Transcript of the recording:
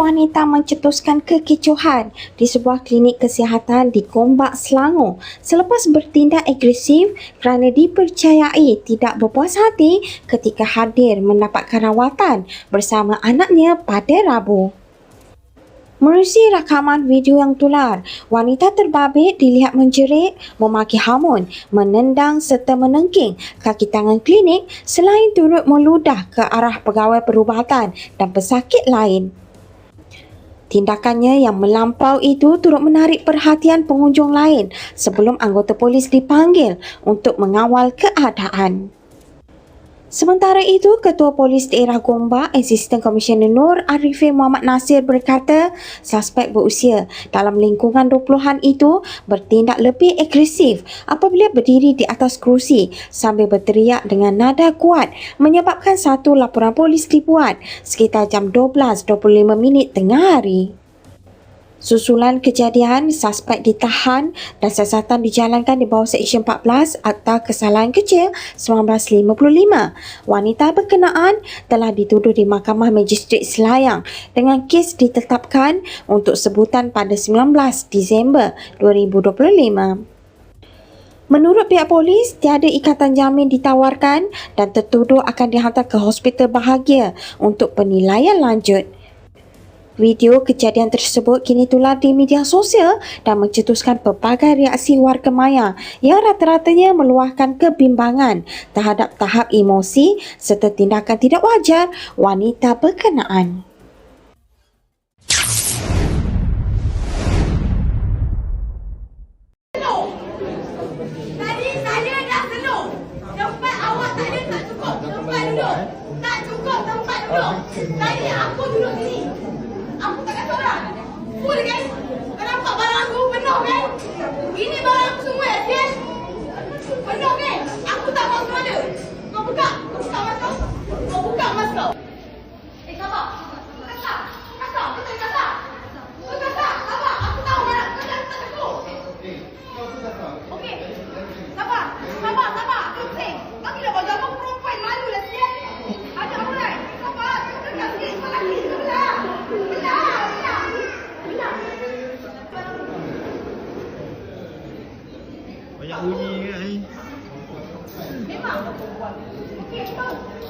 Wanita mencetuskan kekecohan di sebuah klinik kesihatan di Gombak, Selangor selepas bertindak agresif kerana dipercayai tidak berpuas hati ketika hadir mendapatkan rawatan bersama anaknya pada Rabu. Menerusi rakaman video yang tular, wanita terbabit dilihat menjerit, memaki hamun, menendang serta menengking kaki tangan klinik selain turut meludah ke arah pegawai perubatan dan pesakit lain. Tindakannya yang melampau itu turut menarik perhatian pengunjung lain sebelum anggota polis dipanggil untuk mengawal keadaan. Sementara itu, Ketua Polis Daerah Gombak, Asisten Komisioner Nur Arifin Muhammad Nasir berkata, suspek berusia dalam lingkungan 20-an itu bertindak lebih agresif apabila berdiri di atas kerusi sambil berteriak dengan nada kuat menyebabkan satu laporan polis dibuat sekitar jam 12.25 minit tengah hari. Susulan kejadian, suspek ditahan dan siasatan dijalankan di bawah Seksyen 14 Akta Kesalahan Kecil 1955. Wanita berkenaan telah dituduh di Mahkamah Magistrat Selayang dengan kes ditetapkan untuk sebutan pada 19 Disember 2025. Menurut pihak polis, tiada ikatan jamin ditawarkan dan tertuduh akan dihantar ke hospital bahagia untuk penilaian lanjut. Video kejadian tersebut kini tular di media sosial dan mencetuskan pelbagai reaksi warga maya yang rata-ratanya meluahkan kebimbangan terhadap tahap emosi serta tindakan tidak wajar wanita berkenaan. Tak cukup tempat duduk. Tadi aku duduk sini. Aku tak kata orang. Full kan? Kau nampak barang aku penuh kan? Ini barang aku semua kan? Penuh kan? Aku tak mahu semua ada. Kau buka. Kau buka mas kau. Kau buka mas kau. Eh sabar. 有意义。没，你报。